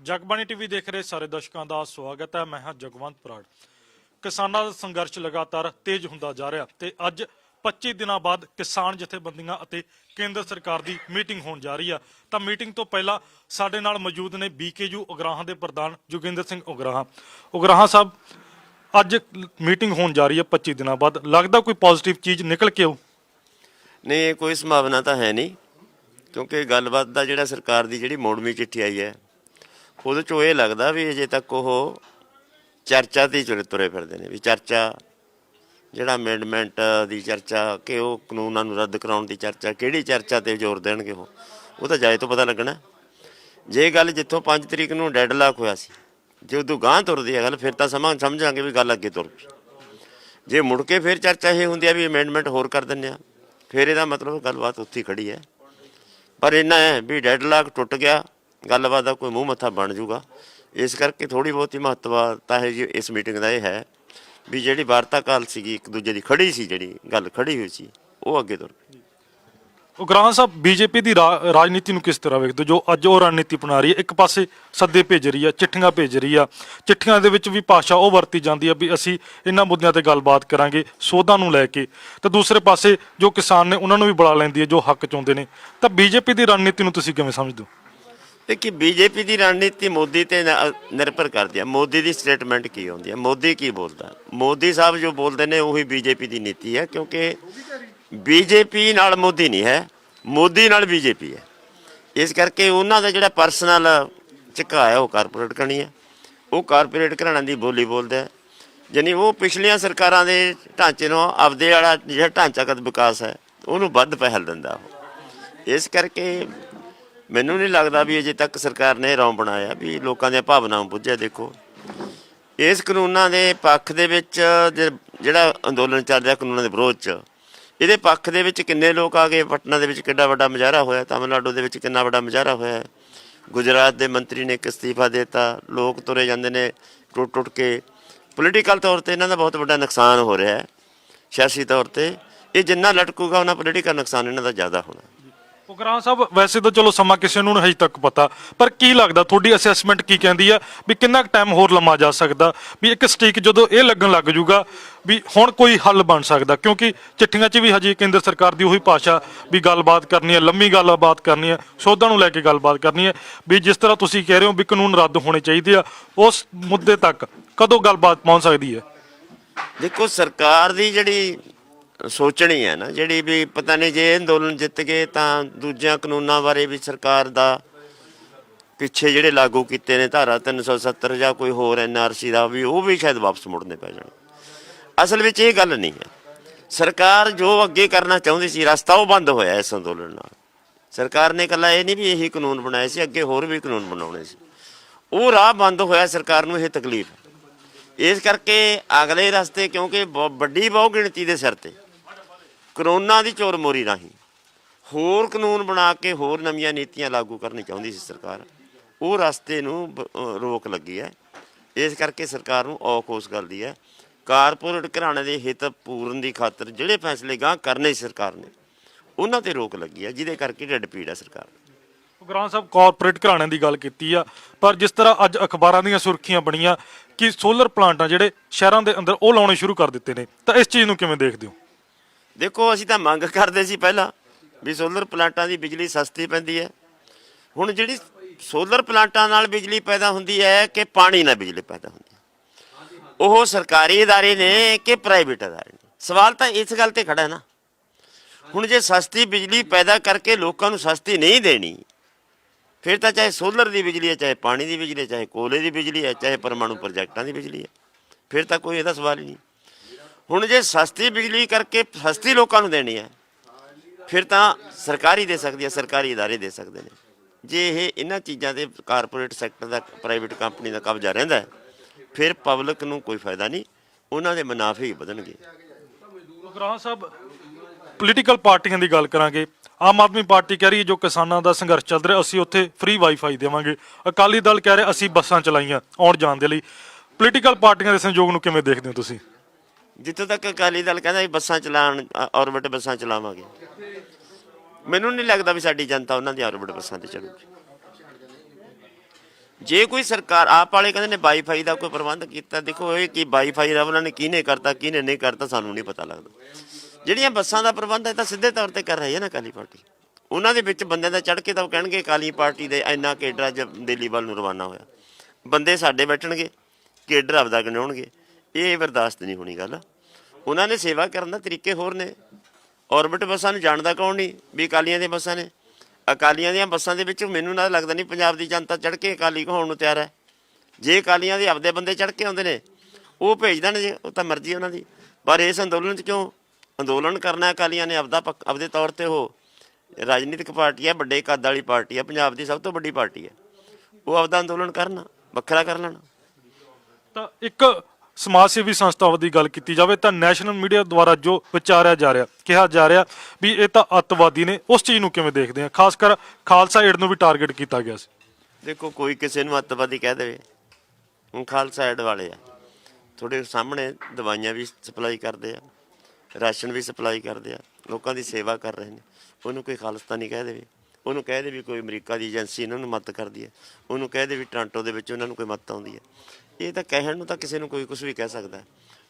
Jagbani TV ਦੇਖ ਰਹੇ ਸਾਰੇ ਦਰਸ਼ਕਾਂ ਦਾ ਸਵਾਗਤ ਹੈ। ਮੈਂ ਹਾਂ ਜਗਵੰਤ ਬਰਾੜ ਕਿਸਾਨਾਂ ਦਾ ਸੰਘਰਸ਼ ਲਗਾਤਾਰ ਤੇਜ਼ ਹੁੰਦਾ ਜਾ ਰਿਹਾ ਤੇ ਅੱਜ 25 ਦਿਨਾਂ ਬਾਅਦ ਕਿਸਾਨ ਜਥੇਬੰਦੀਆਂ ਅਤੇ ਕੇਂਦਰ ਸਰਕਾਰ ਦੀ ਮੀਟਿੰਗ ਹੋਣ ਜਾ ਰਹੀ ਆ। ਤਾਂ ਮੀਟਿੰਗ ਤੋਂ ਪਹਿਲਾਂ ਸਾਡੇ ਨਾਲ ਮੌਜੂਦ ਨੇ ਬੀਕੇਯੂ ਉਗਰਾਹਾਂ ਦੇ ਪ੍ਰਧਾਨ ਜੋਗਿੰਦਰ ਸਿੰਘ ਉਗਰਾਹਾਂ। ਉਗਰਾਹਾਂ ਸਾਹਿਬ, ਅੱਜ ਮੀਟਿੰਗ ਹੋਣ ਜਾ ਰਹੀ ਹੈ 25 ਦਿਨਾਂ ਬਾਅਦ। ਲੱਗਦਾ ਕੋਈ ਪੋਜ਼ਿਟਿਵ ਚੀਜ਼ ਨਿਕਲ ਕੇ ਆਊ? ਨਹੀਂ ਕੋਈ ਸੰਭਾਵਨਾ ਤਾਂ ਹੈ ਨਹੀਂ, ਕਿਉਂਕਿ ਗੱਲਬਾਤ ਦਾ ਜਿਹੜਾ ਸਰਕਾਰ ਦੀ ਜਿਹੜੀ ਮੋੜਵੀਂ ਚਿੱਠੀ ਆਈ ਹੈ ਉਹਦੇ ਚੋਂ ਇਹ ਲੱਗਦਾ ਵੀ ਅਜੇ ਤੱਕ ਉਹ ਚਰਚਾ ਤੇ ਚੁਰੇ ਤੁਰੇ ਫਿਰਦੇ ਨੇ ਵੀ ਚਰਚਾ, ਜਿਹੜਾ ਅਮੈਂਡਮੈਂਟ ਦੀ ਚਰਚਾ, ਕਿ ਉਹ ਕਾਨੂੰਨਾਂ ਨੂੰ ਰੱਦ ਕਰਾਉਣ ਦੀ ਚਰਚਾ, ਕਿਹੜੀ ਚਰਚਾ ਤੇ ਜ਼ੋਰ ਦੇਣਗੇ ਉਹ? ਉਹ ਤਾਂ ਜਾਏ ਤੋਂ ਪਤਾ ਲੱਗਣਾ। ਜੇ ਗੱਲ ਜਿੱਥੋਂ 5 ਤਰੀਕ ਨੂੰ ਡੈਡਲਾਕ ਹੋਇਆ ਸੀ, ਜੇ ਉਦੋਂ ਗਾਂ ਤੁਰਦੀ ਹੈ ਗੱਲ, ਫਿਰ ਤਾਂ ਸਮਾਂ ਸਮਝਾਂਗੇ ਵੀ ਗੱਲ ਅੱਗੇ ਤੁਰ ਪਈ ਜੇ ਮੁੜ ਕੇ ਫਿਰ ਚਰਚਾ ਇਹ ਹੁੰਦੀ ਆ ਵੀ ਅਮੈਂਡਮੈਂਟ ਹੋਰ ਕਰ ਦਿੰਦੇ ਆ, ਫਿਰ ਇਹਦਾ ਮਤਲਬ ਗੱਲਬਾਤ ਉੱਥੇ ਹੀ ਖੜੀ ਹੈ। ਪਰ ਇੰਨਾ ਹੈ ਵੀ ਡੈਡਲਾਕ ਟੁੱਟ ਗਿਆ ਗੱਲਬਾਤ ਦਾ ਕੋਈ ਮੂੰਹ ਮੱਥਾ ਬਣ ਜਾਊਗਾ ਇਸ ਕਰਕੇ ਥੋੜੀ ਬਹੁਤੀ ਮਹੱਤਵਤਾ ਹੈ ਜੀ ਇਸ ਮੀਟਿੰਗ ਦਾ ਇਹ ਹੈ ਵੀ ਜਿਹੜੀ ਵਾਰਤਾਕਾਲ ਸੀਗੀ, ਇੱਕ ਦੂਜੇ ਦੀ ਖੜੀ ਸੀ, ਜਿਹੜੀ ਗੱਲ ਖੜੀ ਹੋਈ ਸੀ, ਉਹ ਅੱਗੇ ਤੁਰ ਪਈ। ਉਗਰਾਹਾਂ ਸਾਹਿਬ, ਬੀਜੇਪੀ ਦੀ ਰਾਜਨੀਤੀ ਨੂੰ ਕਿਸ ਤਰ੍ਹਾਂ ਵੇਖਦੇ ਜੋ ਅੱਜ ਉਹ ਰਣਨੀਤੀ ਅਪਣਾ ਰਹੀ ਹੈ, ਇੱਕ ਪਾਸੇ ਸੱਦੇ ਭੇਜ ਰਹੀ ਹੈ ਚਿੱਠੀਆਂ ਭੇਜ ਰਹੀ ਆ, ਚਿੱਠੀਆਂ ਦੇ ਵਿੱਚ ਵੀ ਭਾਸ਼ਾ ਉਹ ਵਰਤੀ ਜਾਂਦੀ ਹੈ ਵੀ ਅਸੀਂ ਇਹਨਾਂ ਮੁੱਦਿਆਂ ਤੇ ਗੱਲਬਾਤ ਕਰਾਂਗੇ, ਸੋਧਾਂ ਨੂੰ ਲੈ ਕੇ। ਤੇ ਦੂਸਰੇ ਪਾਸੇ ਜੋ ਕਿਸਾਨ ਨੇ, ਉਹਨਾਂ ਨੂੰ ਵੀ ਬੁਲਾ ਲੈਂਦੀ ਹੈ, ਜੋ ਹੱਕ ਚਾਹੁੰਦੇ ਨੇ। ਤਾਂ ਬੀਜੇਪੀ ਦੀ ਰਣਨੀਤੀ ਨੂੰ ਤੁਸੀਂ ਕਿਵੇਂ ਸਮਝਦੇ ਹੋ? ਇਹ ਕਿ ਬੀਜੇਪੀ ਦੀ ਰਣਨੀਤੀ ਮੋਦੀ ਤੇ ਨ- ਨਿਰਭਰ ਕਰਦੀ ਹੈ। ਮੋਦੀ ਦੀ ਸਟੇਟਮੈਂਟ ਕੀ ਹੁੰਦੀ ਹੈ? ਮੋਦੀ ਕੀ ਬੋਲਦਾ? ਮੋਦੀ ਸਾਹਿਬ ਜੋ ਬੋਲਦੇ ਨੇ, ਉਹੀ ਬੀਜੇਪੀ ਦੀ ਨੀਤੀ ਹੈ, ਕਿਉਂਕਿ ਬੀਜੇਪੀ ਨਾਲ ਮੋਦੀ ਨਹੀਂ ਹੈ, ਮੋਦੀ ਨਾਲ ਬੀਜੇਪੀ ਹੈ। ਇਸ ਕਰਕੇ ਉਹਨਾਂ ਦਾ ਜਿਹੜਾ ਪਰਸਨਲ ਝੁਕਾਅ ਹੈ, ਉਹ ਕਾਰਪੋਰੇਟ ਕਰਨੀ ਹੈ। ਉਹ ਕਾਰਪੋਰੇਟ ਘਰਾਣਿਆਂ ਦੀ ਬੋਲੀ ਬੋਲਦਾ ਹੈ। ਯਾਨੀ ਉਹ ਪਿਛਲੀਆਂ ਸਰਕਾਰਾਂ ਦੇ ਢਾਂਚੇ ਨੂੰ, ਆਪਦੇ ਵਾਲਾ ਜਿਹੜਾ ਢਾਂਚਾਗਤ ਵਿਕਾਸ ਹੈ, ਉਹਨੂੰ ਵੱਧ ਪਹਿਲ ਦਿੰਦਾ ਉਹ। ਇਸ ਕਰਕੇ ਮੈਨੂੰ ਨਹੀਂ ਲੱਗਦਾ ਵੀ ਅਜੇ ਤੱਕ ਸਰਕਾਰ ਨੇ ਰੌਂ ਬਣਾਇਆ ਵੀ ਲੋਕਾਂ ਦੀਆਂ ਭਾਵਨਾਵਾਂ ਬੁੱਝਿਆ ਦੇਖੋ। ਇਸ ਕਾਨੂੰਨਾਂ ਦੇ ਪੱਖ ਦੇ ਵਿੱਚ ਜਿਹੜਾ ਅੰਦੋਲਨ ਚੱਲ ਰਿਹਾ ਕਾਨੂੰਨਾਂ ਦੇ ਵਿਰੋਧ 'ਚ, ਇਹਦੇ ਪੱਖ ਦੇ ਵਿੱਚ ਕਿੰਨੇ ਲੋਕ ਆ ਗਏ? ਪਟਨਾ ਦੇ ਵਿੱਚ ਕਿੰਨਾ ਵੱਡਾ ਮੁਜ਼ਾਹਰਾ ਹੋਇਆ, ਤਾਮਿਲਨਾਡੂ ਦੇ ਵਿੱਚ ਕਿੰਨਾ ਵੱਡਾ ਮੁਜ਼ਾਹਰਾ ਹੋਇਆ। ਗੁਜਰਾਤ ਦੇ ਮੰਤਰੀ ਨੇ ਇੱਕ ਅਸਤੀਫਾ ਦੇ ਦਿੱਤਾ, ਲੋਕ ਤੁਰੇ ਜਾਂਦੇ ਨੇ ਟੁੱਟ ਟੁੱਟ ਕੇ। ਪੋਲੀਟੀਕਲ ਤੌਰ ਤੇ ਇਹਨਾਂ ਦਾ ਬਹੁਤ ਵੱਡਾ ਨੁਕਸਾਨ ਹੋ ਰਿਹਾ ਹੈ, ਸਿਆਸੀ ਤੌਰ ਤੇ। ਇਹ ਜਿੰਨਾ ਲਟਕੂਗਾ, ਉਹਨਾਂ ਪੋਲੀਟੀਕਲ ਨੁਕਸਾਨ ਇਹਨਾਂ ਦਾ ਜ਼ਿਆਦਾ ਹੋਣਾ। ਉਗਰਾਹਾਂ ਸਾਹਿਬ, ਵੈਸੇ ਤਾਂ ਚਲੋ ਸਮਾਂ ਕਿਸੇ ਨੂੰ ਹਜੇ ਤੱਕ ਪਤਾ, ਪਰ ਕੀ ਲੱਗਦਾ, ਤੁਹਾਡੀ ਅਸੈਸਮੈਂਟ ਕੀ ਕਹਿੰਦੀ ਆ ਵੀ ਕਿੰਨਾ ਟਾਈਮ ਹੋਰ ਲੰਮਾ ਜਾ ਸਕਦਾ? ਵੀ ਇੱਕ ਸਟੀਕ ਜਦੋਂ ਇਹ ਲੱਗਣ ਲੱਗ ਜੂਗਾ, ਵੀ ਹੁਣ ਕੋਈ ਹੱਲ ਬਣ ਸਕਦਾ? ਕਿਉਂਕਿ ਚਿੱਠੀਆਂ 'ਚ ਵੀ ਹਜੇ ਕੇਂਦਰ ਸਰਕਾਰ ਦੀ ਉਹੀ ਭਾਸ਼ਾ ਵੀ ਗੱਲਬਾਤ ਕਰਨੀ ਹੈ ਲੰਮੀ ਗੱਲਬਾਤ ਕਰਨੀ ਹੈ ਸੋਧਾਂ ਨੂੰ ਲੈ ਕੇ ਗੱਲਬਾਤ ਕਰਨੀ ਹੈ ਵੀ ਜਿਸ ਤਰ੍ਹਾਂ ਤੁਸੀਂ ਕਹਿ ਰਹੇ ਹੋ ਵੀ ਕਾਨੂੰਨ ਰੱਦ ਹੋਣੇ ਚਾਹੀਦੇ ਆ, ਉਸ ਮੁੱਦੇ ਤੱਕ ਕਦੋਂ ਗੱਲਬਾਤ ਪਹੁੰਚ ਸਕਦੀ ਹੈ? ਦੇਖੋ, ਸਰਕਾਰ ਦੀ ਜਿਹੜੀ ਸੋਚਣੀ ਹੈ ਨਾ, ਜਿਹੜੀ ਵੀ ਪਤਾ ਨਹੀਂ ਜੇ ਅੰਦੋਲਨ ਜਿੱਤ ਗਏ ਤਾਂ ਦੂਜਿਆਂ ਕਾਨੂੰਨਾਂ ਬਾਰੇ ਵੀ ਸਰਕਾਰ ਦਾ ਪਿੱਛੇ ਜਿਹੜੇ ਲਾਗੂ ਕੀਤੇ ਨੇ ਧਾਰਾ 370 ਜਾਂ ਕੋਈ ਹੋਰ ਐਨਆਰਸੀ ਦਾ ਵੀ, ਉਹ ਵੀ ਸ਼ਾਇਦ ਵਾਪਸ ਮੁੜਨੇ ਪੈ ਜਾਣ। ਅਸਲ ਵਿੱਚ ਇਹ ਗੱਲ ਨਹੀਂ ਹੈ। ਸਰਕਾਰ ਜੋ ਅੱਗੇ ਕਰਨਾ ਚਾਹੁੰਦੀ ਸੀ, ਰਸਤਾ ਉਹ ਬੰਦ ਹੋਇਆ ਇਸ ਅੰਦੋਲਨ ਨਾਲ। ਸਰਕਾਰ ਨੇ ਇਕੱਲਾ ਇਹ ਨਹੀਂ ਵੀ ਇਹੀ ਕਾਨੂੰਨ ਬਣਾਏ ਸੀ, ਅੱਗੇ ਹੋਰ ਵੀ ਕਾਨੂੰਨ ਬਣਾਉਣੇ ਸੀ। ਉਹ ਰਾਹ ਬੰਦ ਹੋਇਆ ਸਰਕਾਰ ਨੂੰ ਇਹ ਤਕਲੀਫ। ਇਸ ਕਰਕੇ ਅਗਲੇ ਰਸਤੇ ਕਿਉਂਕਿ ਬ- ਵੱਡੀ ਬਹੁ ਗਿਣਤੀ ਦੇ ਸਿਰ ਤੇ ਕਰੋਨਾ ਦੀ ਚੋਰ ਮੋਰੀ ਰਾਹੀਂ। ਹੋਰ ਕਾਨੂੰਨ ਬਣਾ ਕੇ ਹੋਰ ਨਵੀਆਂ ਨੀਤੀਆਂ ਲਾਗੂ ਕਰਨੀ ਚਾਹੁੰਦੀ ਸੀ ਸਰਕਾਰ। ਉਹ ਰਸਤੇ ਨੂੰ ਰੋਕ ਲੱਗੀ ਹੈ। ਇਸ ਕਰਕੇ ਸਰਕਾਰ ਨੂੰ ਔਖ ਉਸ ਗੱਲ ਦੀ ਹੈ। ਕਾਰਪੋਰੇਟ ਘਰਾਣੇ ਦੇ ਹਿੱਤ ਪੂਰਨ ਦੀ ਖਾਤਰ ਜਿਹੜੇ ਫੈਸਲੇ ਗਾਂ ਕਰਨੇ ਸਰਕਾਰ ਨੇ, ਉਹਨਾਂ ਤੇ ਰੋਕ ਲੱਗੀ ਹੈ, ਜਿਹਦੇ ਕਰਕੇ ਢਿੱਡ ਪੀੜ ਹੈ ਸਰਕਾਰ। ਨੂੰ ਉਗਰਾਹਾਂ ਸਾਹਿਬ, ਕਾਰਪੋਰੇਟ ਘਰਾਣਿਆਂ ਦੀ ਗੱਲ ਕੀਤੀ ਆ, ਪਰ ਜਿਸ ਤਰ੍ਹਾਂ ਅੱਜ ਅਖਬਾਰਾਂ ਦੀਆਂ ਸੁਰਖੀਆਂ ਬਣੀਆਂ ਕਿ ਸੋਲਰ ਪਲਾਂਟ ਆ ਜਿਹੜੇ ਸ਼ਹਿਰਾਂ ਦੇ ਅੰਦਰ ਉਹ ਲਾਉਣੇ ਸ਼ੁਰੂ ਕਰ ਦਿੱਤੇ ਨੇ, ਤਾਂ ਇਸ ਚੀਜ਼ ਨੂੰ ਕਿਵੇਂ ਦੇਖਦੇ ਹੋ? ਦੇਖੋ ਅਸੀਂ ਤਾਂ ਮੰਗ ਕਰਦੇ ਸੀ ਪਹਿਲਾਂ ਵੀ ਸੋਲਰ ਪਲਾਂਟਾਂ ਦੀ ਬਿਜਲੀ ਸਸਤੀ ਪੈਂਦੀ ਹੈ ਹੁਣ ਜਿਹੜੀ ਸੋਲਰ ਪਲਾਂਟਾਂ ਨਾਲ ਬਿਜਲੀ ਪੈਦਾ ਹੁੰਦੀ ਹੈ ਕਿ ਪਾਣੀ ਨਾਲ ਬਿਜਲੀ ਪੈਦਾ ਹੁੰਦੀ ਹੈ ਉਹ ਸਰਕਾਰੀ ادارے ਨੇ ਕਿ ਪ੍ਰਾਈਵੇਟ ادارے ਨੇ ਸਵਾਲ ਤਾਂ ਇਸ ਗੱਲ ਤੇ ਖੜਾ ਹੈ ਨਾ ਹੁਣ ਜੇ ਸਸਤੀ ਬਿਜਲੀ ਪੈਦਾ ਕਰਕੇ ਲੋਕਾਂ ਨੂੰ ਸਸਤੀ ਨਹੀਂ ਦੇਣੀ ਫਿਰ ਤਾਂ ਚਾਹੇ ਸੋਲਰ ਦੀ ਬਿਜਲੀ ਹੈ ਚਾਹੇ ਪਾਣੀ ਦੀ ਬਿਜਲੀ ਹੈ ਚਾਹੇ ਕੋਲੇ ਦੀ ਬਿਜਲੀ ਹੈ ਚਾਹੇ ਪਰਮਾਣੂ ਪ੍ਰੋਜੈਕਟਾਂ ਦੀ ਬਿਜਲੀ ਹੈ ਫਿਰ ਤਾਂ ਕੋਈ ਇਹਦਾ ਸਵਾਲ ਹੀ ਨਹੀਂ ਹੁਣ ਜੇ ਸਸਤੀ ਬਿਜਲੀ ਕਰਕੇ ਸਸਤੀ ਲੋਕਾਂ ਨੂੰ ਦੇਣੀ ਹੈ ਫਿਰ ਤਾਂ ਸਰਕਾਰੀ ਦੇ ਸਕਦੀ ਹੈ ਸਰਕਾਰੀ ادارے ਦੇ ਸਕਦੇ ਨੇ ਜੇ ਇਹ ਇਹਨਾਂ ਚੀਜ਼ਾਂ ਤੇ ਕਾਰਪੋਰੇਟ ਸੈਕਟਰ ਦਾ ਪ੍ਰਾਈਵੇਟ ਕੰਪਨੀ ਦਾ ਕਬਜ਼ਾ ਰਹਿੰਦਾ ਹੈ ਫਿਰ ਪਬਲਿਕ ਨੂੰ ਕੋਈ ਫਾਇਦਾ ਨਹੀਂ ਉਹਨਾਂ ਦੇ ਮੁਨਾਫੇ ਹੀ ਵਧਣਗੇ ਉਗਰਾਹਾਂ ਸਾਹਿਬ ਪੋਲੀਟੀਕਲ ਪਾਰਟੀਆਂ ਦੀ ਗੱਲ ਕਰਾਂਗੇ ਆਮ ਆਦਮੀ ਪਾਰਟੀ ਕਹਿ ਰਹੀ ਹੈ ਜੋ ਕਿਸਾਨਾਂ ਦਾ ਸੰਘਰਸ਼ ਚੱਲ ਰਿਹਾ ਅਸੀਂ ਉੱਥੇ ਫ੍ਰੀ ਵਾਈਫਾਈ ਦੇਵਾਂਗੇ ਅਕਾਲੀ ਦਲ ਕਹਿ ਰਿਹਾ ਅਸੀਂ ਬੱਸਾਂ ਚਲਾਈਆਂ ਆਉਣ ਜਾਣ ਦੇ ਲਈ ਪੋਲੀਟੀਕਲ ਪਾਰਟੀਆਂ ਦੇ ਸਹਿਯੋਗ ਨੂੰ ਕਿਵੇਂ ਦੇਖਦੇ ਹੋ ਤੁਸੀਂ ਜਿੱਥੋਂ ਤੱਕ ਅਕਾਲੀ ਦਲ ਕਹਿੰਦਾ ਵੀ ਬੱਸਾਂ ਚਲਾਉਣ ਔਰਬਿਟ ਬੱਸਾਂ ਚਲਾਵਾਂਗੇ। ਮੈਨੂੰ ਨਹੀਂ ਲੱਗਦਾ ਵੀ ਸਾਡੀ ਜਨਤਾ ਉਹਨਾਂ ਦੀ ਔਰਬਿਟ ਬੱਸਾਂ ਤੇ ਚੜੂਗੀ। ਜੇ ਕੋਈ ਸਰਕਾਰ, ਆਪ ਵਾਲੇ ਕਹਿੰਦੇ ਨੇ ਵਾਈਫਾਈ ਦਾ ਕੋਈ ਪ੍ਰਬੰਧ ਕੀਤਾ, ਦੇਖੋ ਇਹ ਕੀ ਵਾਈਫਾਈ ਦਾ ਉਹਨਾਂ ਨੇ ਕਿਹਨੇ ਕਰਤਾ ਕਿਹਨੇ ਨਹੀਂ ਕਰਤਾ, ਸਾਨੂੰ ਨਹੀਂ ਪਤਾ ਲੱਗਦਾ। ਜਿਹੜੀਆਂ ਬੱਸਾਂ ਦਾ ਪ੍ਰਬੰਧ ਹੈ ਤਾਂ ਸਿੱਧੇ ਤੌਰ ਤੇ ਕਰ ਰਹੀ ਹੈ ਨਾ ਕਾਲੀ ਪਾਰਟੀ। ਉਹਨਾਂ ਦੇ ਵਿੱਚ ਬੰਦਿਆਂ ਦਾ ਚੜ ਕੇ ਤਾਂ ਉਹ ਕਹਿਣਗੇ ਕਾਲੀ ਪਾਰਟੀ ਦੇ ਇੰਨਾ ਕੇਡਰ ਅੱਜ ਦਿੱਲੀ ਵੱਲ ਨੂੰ ਰਵਾਨਾ ਹੋਇਆ। ਬੰਦੇ ਸਾਡੇ ਬੈਠਣਗੇ, ਕੇਡਰ ਆਪਦਾ ਗਣਾਉਣਗੇ। ਇਹ ਬਰਦਾਸ਼ਤ ਨਹੀਂ ਹੋਣੀ ਗੱਲ। ਉਹਨਾਂ ਨੇ ਸੇਵਾ ਕਰਨ ਦਾ ਤਰੀਕੇ ਹੋਰ ਨੇ। ਔਰਬਿਟ ਬੱਸਾਂ ਨੂੰ ਜਾਣਦਾ ਕੌਣ ਨਹੀਂ? ਵੀ ਅਕਾਲੀਆਂ ਦੀਆਂ ਬੱਸਾਂ ਨੇ। ਅਕਾਲੀਆਂ ਦੀਆਂ ਬੱਸਾਂ ਦੇ ਵਿੱਚ ਮੈਨੂੰ ਨਾ ਲੱਗਦਾ ਨਹੀਂ ਪੰਜਾਬ ਦੀ ਜਨਤਾ ਚੜ ਕੇ ਅਕਾਲੀ ਕਹਾਉਣ ਨੂੰ ਤਿਆਰ ਹੈ। ਜੇ ਅਕਾਲੀਆਂ ਦੇ ਆਪਦੇ ਬੰਦੇ ਚੜ ਕੇ ਆਉਂਦੇ ਨੇ, ਉਹ ਭੇਜ ਦੇਣ ਜੇ, ਉਹ ਤਾਂ ਮਰਜ਼ੀ ਉਹਨਾਂ ਦੀ। ਪਰ ਇਸ ਅੰਦੋਲਨ 'ਚ ਕਿਉਂ? ਅੰਦੋਲਨ ਕਰਨਾ ਅਕਾਲੀਆਂ ਨੇ ਆਪਦਾ ਪੱਕ- ਆਪਦੇ ਤੌਰ ਤੇ ਉਹ। ਰਾਜਨੀਤਿਕ ਪਾਰਟੀ ਹੈ, ਵੱਡੇ ਕੱਦ ਵਾਲੀ ਪਾਰਟੀ ਹੈ, ਪੰਜਾਬ ਦੀ ਸਭ ਤੋਂ ਵੱਡੀ ਪਾਰਟੀ ਹੈ। ਉਹ ਆਪਦਾ ਅੰਦੋਲਨ ਕਰਨ, ਵੱਖਰਾ ਕਰ ਲੈਣ। ਤਾਂ ਇੱਕ ਸਮਾਜ ਸੇਵੀ ਸੰਸਥਾਵਾਂ ਦੀ ਗੱਲ ਕੀਤੀ ਜਾਵੇ ਤਾਂ ਨੈਸ਼ਨਲ ਮੀਡੀਆ ਦੁਆਰਾ ਜੋ ਵਿਚਾਰਿਆ ਜਾ ਰਿਹਾ, ਕਿਹਾ ਜਾ ਰਿਹਾ ਵੀ ਇਹ ਤਾਂ ਅੱਤਵਾਦੀ ਨੇ ਉਸ ਚੀਜ਼ ਨੂੰ ਕਿਵੇਂ ਦੇਖਦੇ ਆ? ਖਾਸ ਕਰ ਖਾਲਸਾ ਏਡ ਨੂੰ ਵੀ ਟਾਰਗੇਟ ਕੀਤਾ ਗਿਆ ਸੀ। ਦੇਖੋ, ਕੋਈ ਕਿਸੇ ਨੂੰ ਅੱਤਵਾਦੀ ਕਹਿ ਦੇਵੇ, ਹੁਣ ਖਾਲਸਾ ਏਡ ਵਾਲੇ ਆ। ਤੁਹਾਡੇ ਸਾਹਮਣੇ ਦਵਾਈਆਂ ਵੀ ਸਪਲਾਈ ਕਰਦੇ ਆ, ਰਾਸ਼ਨ ਵੀ ਸਪਲਾਈ ਕਰਦੇ ਆ, ਲੋਕਾਂ ਦੀ ਸੇਵਾ ਕਰ ਰਹੇ ਨੇ। ਉਹਨੂੰ ਕੋਈ ਖਾਲਸਤਾਨੀ ਕਹਿ ਦੇਵੇ। ਉਹਨੂੰ ਕਹਿ ਦੇ ਵੀ ਕੋਈ ਅਮਰੀਕਾ ਦੀ ਏਜੰਸੀ ਇਹਨਾਂ ਨੂੰ ਮਦਦ ਕਰਦੀ ਹੈ। ਉਹਨੂੰ ਕਹਿ ਦੇ ਵੀ ਟ੍ਰਾਂਟੋ ਦੇ ਵਿੱਚ ਉਹਨਾਂ ਨੂੰ ਕੋਈ ਮਦਦ ਆਉਂਦੀ ਹੈ। ਇਹ ਤਾਂ ਕਹਿਣ ਨੂੰ ਤਾਂ ਕਿਸੇ ਨੂੰ ਕੋਈ ਕੁਝ ਵੀ ਕਹਿ ਸਕਦਾ ਹੈ।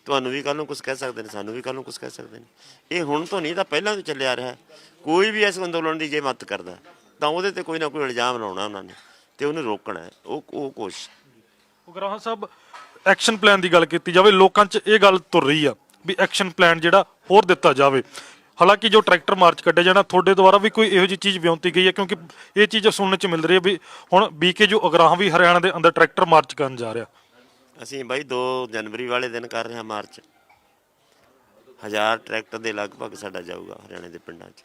ਤੁਹਾਨੂੰ ਵੀ ਕੱਲ ਨੂੰ ਕੁਝ ਕਹਿ ਸਕਦੇ ਨੇ, ਸਾਨੂੰ ਵੀ ਕੱਲ ਨੂੰ ਕੁਝ ਕਹਿ ਸਕਦੇ ਨੇ। ਇਹ ਹੁਣ ਤੋਂ ਨਹੀਂ ਤਾਂ ਪਹਿਲਾਂ ਤੋਂ ਚੱਲਿਆ ਆ ਰਿਹਾ ਹੈ। ਕੋਈ ਵੀ ਇਸ ਅੰਦੋਲਨ ਦੀ ਜੇ ਮਦਦ ਕਰਦਾ ਤਾਂ ਉਹਦੇ ਤੇ ਕੋਈ ਨਾ ਕੋਈ ਇਲਜ਼ਾਮ ਲਾਉਣਾ ਉਹਨਾਂ ਨੇ ਤੇ ਉਹਨੂੰ ਰੋਕਣਾ ਹੈ। ਉਹ ਉਹ ਕੋਸ਼ਿਸ਼ ਉਗਰਾਹਾਂ ਸਾਹਿਬ, ਐਕਸ਼ਨ ਪਲਾਨ ਦੀ ਗੱਲ ਕੀਤੀ ਜਾਵੇ, ਲੋਕਾਂ 'ਚ ਇਹ ਗੱਲ ਤੁਰ ਰਹੀ ਆ ਵੀ ਐਕਸ਼ਨ ਪਲਾਨ ਜਿਹੜਾ ਹੋਰ ਦਿੱਤਾ ਜਾਵੇ। ਹਾਲਾਂਕਿ ਜੋ ਟਰੈਕਟਰ ਮਾਰਚ ਕੱਢਿਆ ਜਾਣਾ, ਤੁਹਾਡੇ ਦੁਆਰਾ ਵੀ ਕੋਈ ਇਹੋ ਜਿਹੀ ਚੀਜ਼ ਵਿਉਂਤੀ ਗਈ ਹੈ, ਕਿਉਂਕਿ ਇਹ ਚੀਜ਼ ਸੁਣਨ 'ਚ ਮਿਲ ਰਹੀ ਹੈ ਵੀ ਹੁਣ ਬੀਕੇ ਜੋ ਉਗਰਾਹਾਂ ਵੀ ਹਰਿਆਣਾ ਦੇ ਅੰਦਰ ਟਰੈਕਟਰ ਮਾਰਚ ਕਰਨ ਜਾ ਰਿਹਾ। ਅਸੀਂ ਬਾਈ 2 ਜਨਵਰੀ ਵਾਲੇ ਦਿਨ ਕਰ ਰਹੇ ਹਾਂ ਮਾਰਚ। ਹਜ਼ਾਰ ਟਰੈਕਟਰ ਦੇ ਲਗਭਗ ਸਾਡਾ ਜਾਊਗਾ ਹਰਿਆਣੇ ਦੇ ਪਿੰਡਾਂ 'ਚ।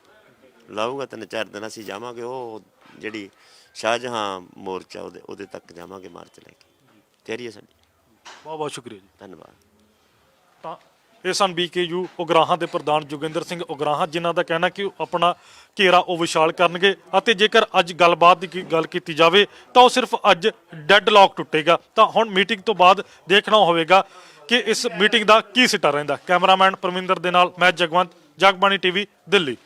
ਲਾਊਗਾ ਤਿੰਨ ਚਾਰ ਦਿਨ ਅਸੀਂ ਜਾਵਾਂਗੇ ਉਹ ਜਿਹੜੀ ਸ਼ਾਹਜਹਾਂ ਮੋਰਚਾ ਉਹਦੇ ਉਹਦੇ ਤੱਕ ਜਾਵਾਂਗੇ ਮਾਰਚ ਲੈ ਕੇ। ਤਿਆਰੀ ਹੈ ਸਾਡੀ। ਬਹੁਤ ਬਹੁਤ ਸ਼ੁਕਰੀਆ ਜੀ। ਧੰਨਵਾਦ। ਤਾਂ ਇਹ ਸਨ ਬੀਕੇਯੂ ਉਗਰਾਹਾਂ ਦੇ ਪ੍ਰਧਾਨ ਜੋਗਿੰਦਰ ਸਿੰਘ ਉਗਰਾਹਾਂ, ਜਿਨ੍ਹਾਂ ਦਾ ਕਹਿਣਾ ਕਿ ਉਹ ਆਪਣਾ ਘੇਰਾ ਉਹ ਵਿਸ਼ਾਲ ਕਰਨਗੇ ਅਤੇ ਜੇਕਰ ਅੱਜ ਗੱਲਬਾਤ ਦੀ ਕੀ- ਗੱਲ ਕੀਤੀ ਜਾਵੇ, ਤਾਂ ਉਹ ਸਿਰਫ ਅੱਜ ਡੈੱਡ ਲੌਕ ਟੁੱਟੇਗਾ। ਤਾਂ ਹੁਣ ਮੀਟਿੰਗ ਤੋਂ ਬਾਅਦ ਦੇਖਣਾ ਹੋਵੇਗਾ ਕਿ ਇਸ ਮੀਟਿੰਗ ਦਾ ਕੀ ਸਿੱਟਾ ਰਹਿੰਦਾ। ਕੈਮਰਾਮੈਨ ਪਰਮਿੰਦਰ ਦੇ ਨਾਲ ਮੈਂ ਜਗਵੰਤ, ਜਗਬਾਣੀ ਟੀਵੀ, ਦਿੱਲੀ।